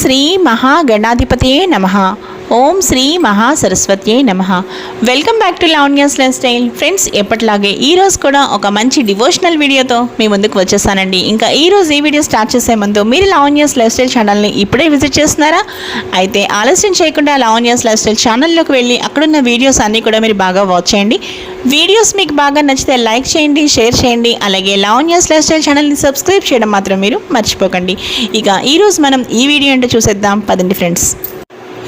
శ్రీ మహాగణాధిపతే నమ. ఓం శ్రీ మహాసరస్వత్యే నమ. Welcome back to Lavanya's life style friends ఎప్పటిలాగే ఈరోజు కూడా ఒక మంచి డివోషనల్ వీడియోతో మీ ముందుకు వచ్చేసానండి. ఇంకా ఈరోజు ఈ వీడియో స్టార్ట్ చేసే ముందు మీరు లావణ్యాస్ లైఫ్ స్టైల్ ఛానల్ని ఇప్పుడే విజిట్ చేస్తున్నారా? అయితే ఆలస్యం చేయకుండా లావణ్యాస్ లైఫ్ స్టైల్ ఛానల్లోకి వెళ్ళి అక్కడున్న వీడియోస్ అన్నీ కూడా మీరు బాగా వాచ్ చేయండి. వీడియోస్ మీకు బాగా నచ్చితే లైక్ చేయండి షేర్ చేయండి అలాగే లావణ్యాస్ లైఫ్ స్టైల్ ఛానల్ని సబ్స్క్రైబ్ చేయడం మాత్రం మీరు మర్చిపోకండి. ఇక ఈరోజు మనం ఈ వీడియో ఏంటో చూసేద్దాం. పదండి ఫ్రెండ్స్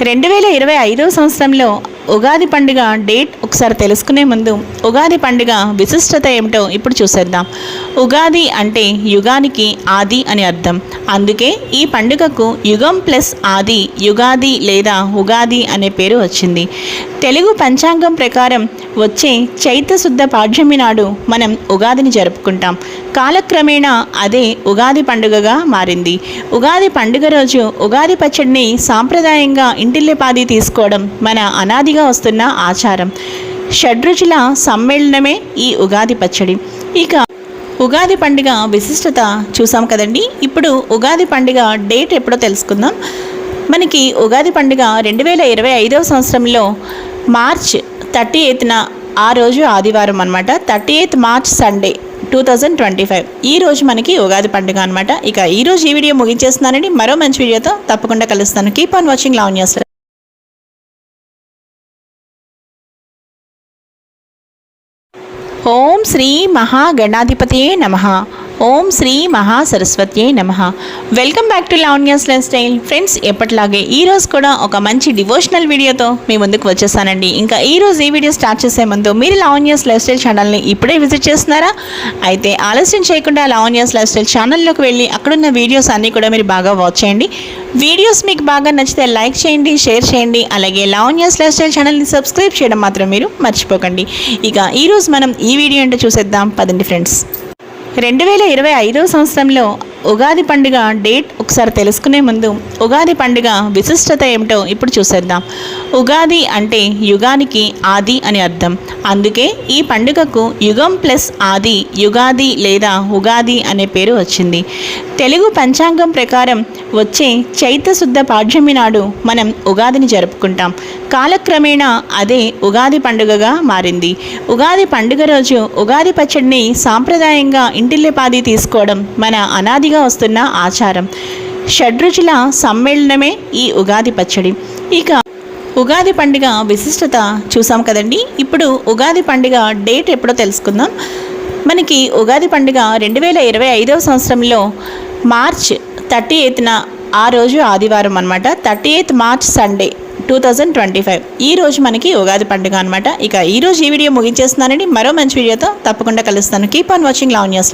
రెండు వేల ఇరవై ఐదవ సంవత్సరంలో ఉగాది పండుగ డేట్ ఒకసారి తెలుసుకునే ముందు ఉగాది పండుగ విశిష్టత ఏమిటో ఇప్పుడు చూసేద్దాం. ఉగాది అంటే యుగానికి ఆది అని అర్థం. అందుకే ఈ పండుగకు యుగం ప్లస్ ఆది యుగాది లేదా ఉగాది అనే పేరు వచ్చింది. తెలుగు పంచాంగం ప్రకారం వచ్చే చైత్రశుద్ధ శుద్ధ నాడు మనం ఉగాదిని జరుపుకుంటాం. కాలక్రమేణా అదే ఉగాది పండుగగా మారింది. ఉగాది పండుగ రోజు ఉగాది పచ్చడిని సాంప్రదాయంగా ఇంటిల్లిపాది తీసుకోవడం మన అనాదిగా వస్తున్న ఆచారం. షడ్రుచుల సమ్మేళనమే ఈ ఉగాది పచ్చడి. ఇక ఉగాది పండుగ విశిష్టత చూసాం కదండి. ఇప్పుడు ఉగాది పండుగ డేట్ ఎప్పుడో తెలుసుకుందాం. మనకి ఉగాది పండుగ రెండు వేల ఇరవై ఐదవ సంవత్సరంలో మార్చ్ థర్టీ ఎయిత్న ఆ రోజు ఆదివారం అనమాట thirty eighth March Sunday two thousand twenty five. ఈ రోజు మనకి ఉగాది పండుగ అనమాట ఇక ఈరోజు ఈ వీడియో ముగించేస్తున్నానండి. మరో మంచి వీడియోతో తప్పకుండా కలుస్తాను. కీప్ ఆన్ వాచింగ్ లావణ్యాస్ ఓం శ్రీ మహాగణాధిపతే నమ. ఓం శ్రీ మహాసరస్వత్యే నమ. Welcome back to Lavanya's life style friends ఎప్పటిలాగే ఈరోజు కూడా ఒక మంచి డివోషనల్ వీడియోతో మీ ముందుకు వచ్చేసానండి. ఇంకా ఈరోజు ఈ వీడియో స్టార్ట్ చేసే ముందు మీరు లావణ్యాస్ లైఫ్ స్టైల్ ఛానల్ని ఇప్పుడే విజిట్ చేస్తున్నారా? అయితే ఆలస్యం చేయకుండా లావణ్యాస్ లైఫ్ స్టైల్ ఛానల్లోకి వెళ్ళి అక్కడున్న వీడియోస్ అన్నీ కూడా మీరు బాగా వాచ్ చేయండి. వీడియోస్ మీకు బాగా నచ్చితే లైక్ చేయండి షేర్ చేయండి. అలాగే లావణ్యాస్ లైఫ్ స్టైల్ ఛానల్ని సబ్స్క్రైబ్ చేయడం మాత్రం మీరు మర్చిపోకండి. ఇక ఈరోజు మనం ఈ వీడియో ఏంటో చూసేద్దాం. పదండి ఫ్రెండ్స్ రెండు వేల ఇరవై ఐదవ సంవత్సరంలో ఉగాది పండుగ డేట్ ఒకసారి తెలుసుకునే ముందు ఉగాది పండుగ విశిష్టత ఏమిటో ఇప్పుడు చూసేద్దాం. ఉగాది అంటే యుగానికి ఆది అని అర్థం. అందుకే ఈ పండుగకు యుగం ప్లస్ ఆది యుగాది లేదా ఉగాది అనే పేరు వచ్చింది. తెలుగు పంచాంగం ప్రకారం వచ్చే చైత్రశుద్ధ పాఠ్యమి నాడు మనం ఉగాదిని జరుపుకుంటాం. కాలక్రమేణా అదే ఉగాది పండుగగా మారింది. ఉగాది పండుగ రోజు ఉగాది పచ్చడిని సాంప్రదాయంగా ఇంటిల్లిపాది తీసుకోవడం మన అనాది అనాదిగా వస్తున్న ఆచారం. షడ్రుచుల సమ్మేళనమే ఈ ఉగాది పచ్చడి. ఇక ఉగాది పండుగ విశిష్టత చూసాం కదండి. ఇప్పుడు ఉగాది పండుగ డేట్ ఎప్పుడో తెలుసుకుందాం. మనకి ఉగాది పండుగ రెండు వేల ఇరవై ఐదవ సంవత్సరంలో మార్చ్ థర్టీ ఎయిత్న ఆ రోజు ఆదివారం అనమాట thirty eighth March Sunday two thousand twenty five. ఈ రోజు మనకి ఉగాది పండుగ అనమాట ఇక ఈ రోజు ఈ వీడియో ముగించేస్తున్నానండి. మరో మంచి వీడియోతో తప్పకుండా కలుస్తాను. Keep on watching Lavanya's